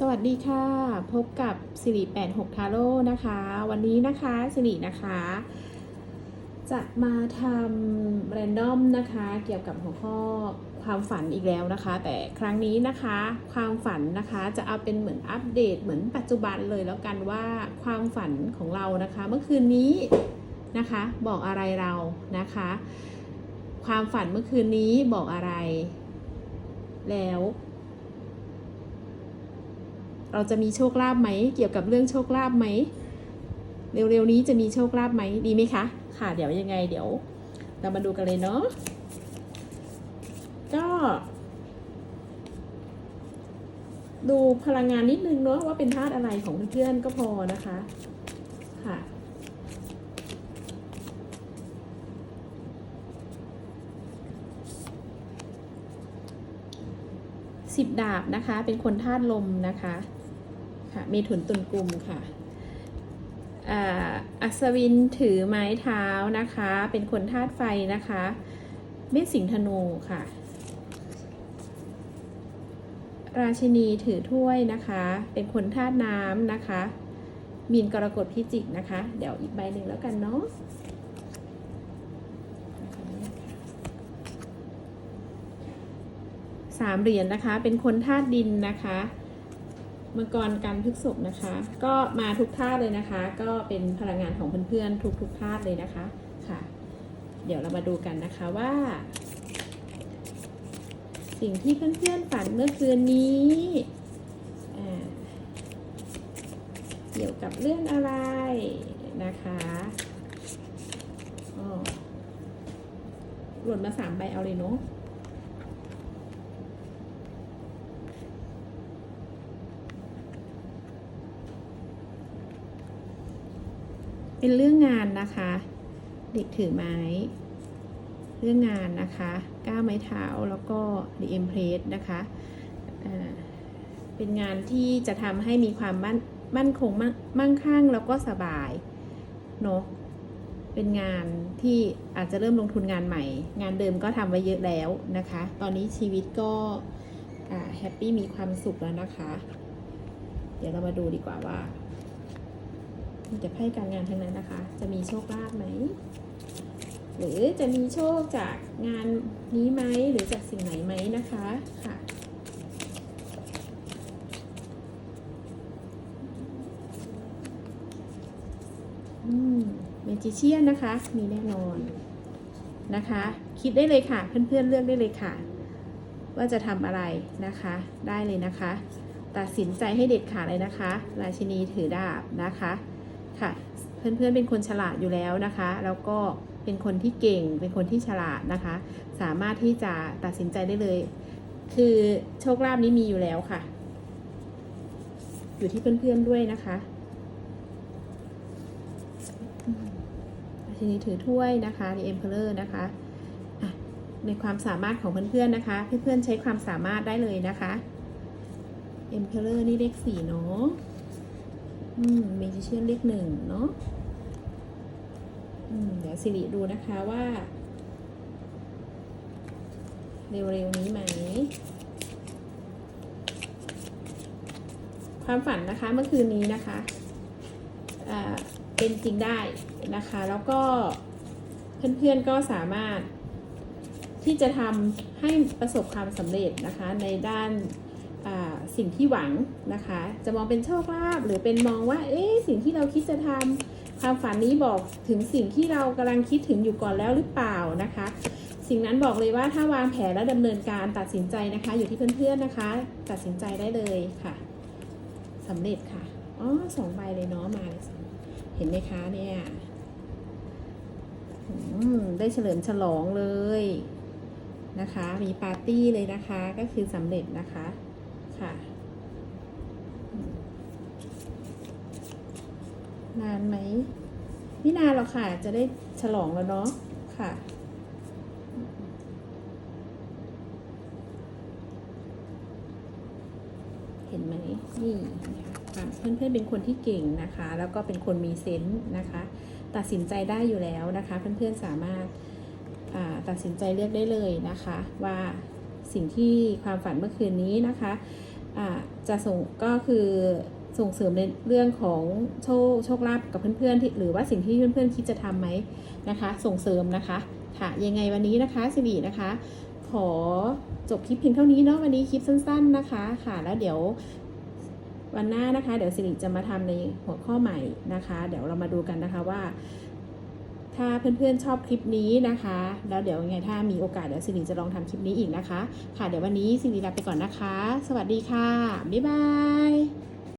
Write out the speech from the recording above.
สวัสดีค่ะ พบกับสิริ86 ทาโร่นะคะ วันนี้นะคะสิรินะคะ จะมาทำแรนดอมนะคะ เกี่ยวกับหัวข้อความฝันอีกแล้วนะคะ แต่ครั้งนี้นะคะ ความฝันนะคะจะเอาเป็นเหมือนอัปเดตเหมือนปัจจุบันเลยแล้วกันว่าความฝันของเรานะคะ เมื่อคืนนี้นะคะ บอกอะไรเรานะคะ ความฝันเมื่อคืนนี้บอกอะไร แล้ว เราจะมีโชคลาภไหม เกี่ยวกับเรื่องโชคลาภไหม เร็วๆนี้จะมีโชคลาภไหมดีไหมคะ ค่ะเดี๋ยวยังไงเดี๋ยว เรามาดูกันเลยเนาะก็ ดูพลังงานนิดนึงเนาะว่าเป็นธาตุอะไรของเพื่อนๆก็พอนะคะ ค่ะสิบดาบนะคะ เป็นคนธาตุลมนะคะค่ะ เมถุนตุลกลุ่มค่ะอัศวินถือไม้เท้านะคะ เป็นคนธาตุไฟนะคะ เมษสิงธนูค่ะ ราชินีถือถ้วยนะคะ เป็นคนธาตุน้ำนะคะ มีนกรกฎพิจิกนะคะ เดี๋ยวอีกใบหนึ่งแล้วกันเนาะสามเหรียญนะคะ เป็นคนธาตุดินนะคะ มังกรการพฤกษบนะคะ ก็มาทุกธาตุเลยนะคะ ก็เป็นพลังงานของเพื่อนๆทุกทุกๆธาตุเลยนะคะค่ะ เดี๋ยวเรามาดูกันนะคะว่า สิ่งที่เพื่อนๆฝันเมื่อคืนนี้เกี่ยวกับเรื่องอะไรนะคะอ๋อหล่นมาสามใบเอาเลยเนาะ เป็นเรื่องงานนะคะ เด็กถือไม้ เรื่องงานนะคะก้าวไม้เท้าแล้วก็ The Empress นะคะเป็นงานที่จะทำให้มีความมั่นมั่นคงมั่งมั่งคั่งแล้วก็สบายเนาะเป็นงานที่อาจจะเริ่มลงทุนงานใหม่ งานเดิมก็ทำไว้เยอะแล้วนะคะ ตอนนี้ชีวิตก็แฮปปี้มีความสุขแล้วนะคะ เดี๋ยวเรามาดูดีกว่าว่า มีแต่ไพ่การงานทั้งนั้นนะคะ จะมีโชคลาภไหม หรือจะมีโชคจากงานนี้ไหมหรือจากสิ่งไหนไหมนะคะค่ะอืมเมจิเชียนนะคะ มีแน่นอนนะคะ คิดได้เลยค่ะ เพื่อนๆเลือกได้เลยค่ะ ว่าจะทำอะไรนะคะ ได้เลยนะคะ ตัดสินใจให้เด็ดขาดเลยนะคะ ราชินีถือดาบนะคะ ค่ะ เพื่อนๆเป็นคนฉลาดอยู่แล้วนะคะ แล้วก็เป็นคนที่เก่ง เป็นคนที่ฉลาดนะคะ สามารถที่จะตัดสินใจได้เลย คือโชคลาภนี้มีอยู่แล้วค่ะ อยู่ที่เพื่อนๆด้วยนะคะทีนี้ถือถ้วยนะคะ The Emperor นะคะในความสามารถของเพื่อนๆนะคะ เพื่อนๆใช้ความสามารถได้เลยนะคะ Emperor นี่เลขสี่เนาะ อืมเมจิเชียนเลขหนึ่งเนาะอืมเดี๋ยวสิริดูนะคะว่า เร็วๆนี้ไหม ความฝันนะคะเมื่อคืนนี้นะคะอ่าเป็นจริงได้นะคะ แล้วก็เพื่อนๆก็สามารถที่จะทำให้ประสบความสำเร็จนะคะในด้าน สิ่งที่หวังนะคะ จะมองเป็นโชคลาภหรือเป็นมองว่า เอ๊ะสิ่งที่เราคิดจะทำความฝันนี้บอกถึงสิ่งที่เรากำลังคิดถึงอยู่ก่อนแล้วหรือเปล่านะคะ สิ่งนั้นบอกเลยว่าถ้าวางแผนและดำเนินการตัดสินใจนะคะ อยู่ที่เพื่อนๆนะคะ ตัดสินใจได้เลยค่ะสำเร็จค่ะอ๋อสองใบเลยเนาะมาเลยเห็นไหมคะเนี่ยได้เฉลิมฉลองเลยนะคะ มีปาร์ตี้เลยนะคะ ก็คือสำเร็จนะคะ ค่ะ นานไหมไม่นานหรอกค่ะ จะได้ฉลองแล้วเนาะค่ะเห็นไหมนี่นะคะเพื่อนเพื่อนๆเป็นคนที่เก่งนะคะ แล้วก็เป็นคนมีเซนส์นะคะ ตัดสินใจได้อยู่แล้วนะคะ เพื่อนๆสามารถาตัดสินใจเลือกได้เลยนะคะ ว่าสิ่งที่ความฝันเมื่อคืนนี้นะคะ จะส่งก็คือส่งเสริมในเรื่องของโชคโชคลาภกับเพื่อนๆที่หรือว่าสิ่งที่เพื่อนๆคิดจะทำไหมนะคะ ส่งเสริมนะคะค่ะยังไงวันนี้นะคะสิรินะคะ ขอจบคลิปเพียงเท่านี้เนาะวันนี้คลิปสั้น ๆนะคะ ค่ะแล้วเดี๋ยววันหน้านะคะ เดี๋ยวสิริจะมาทำในหัวข้อใหม่นะคะ เดี๋ยวเรามาดูกันนะคะว่า ถ้าเพื่อนๆชอบคลิปนี้นะคะ แล้วเดี๋ยวยังไงถ้ามีโอกาสเดี๋ยวสิริจะลองทำคลิปนี้อีกนะคะ ค่ะเดี๋ยววันนี้สิริลาไปก่อนนะคะ สวัสดีค่ะ บ๊ายบาย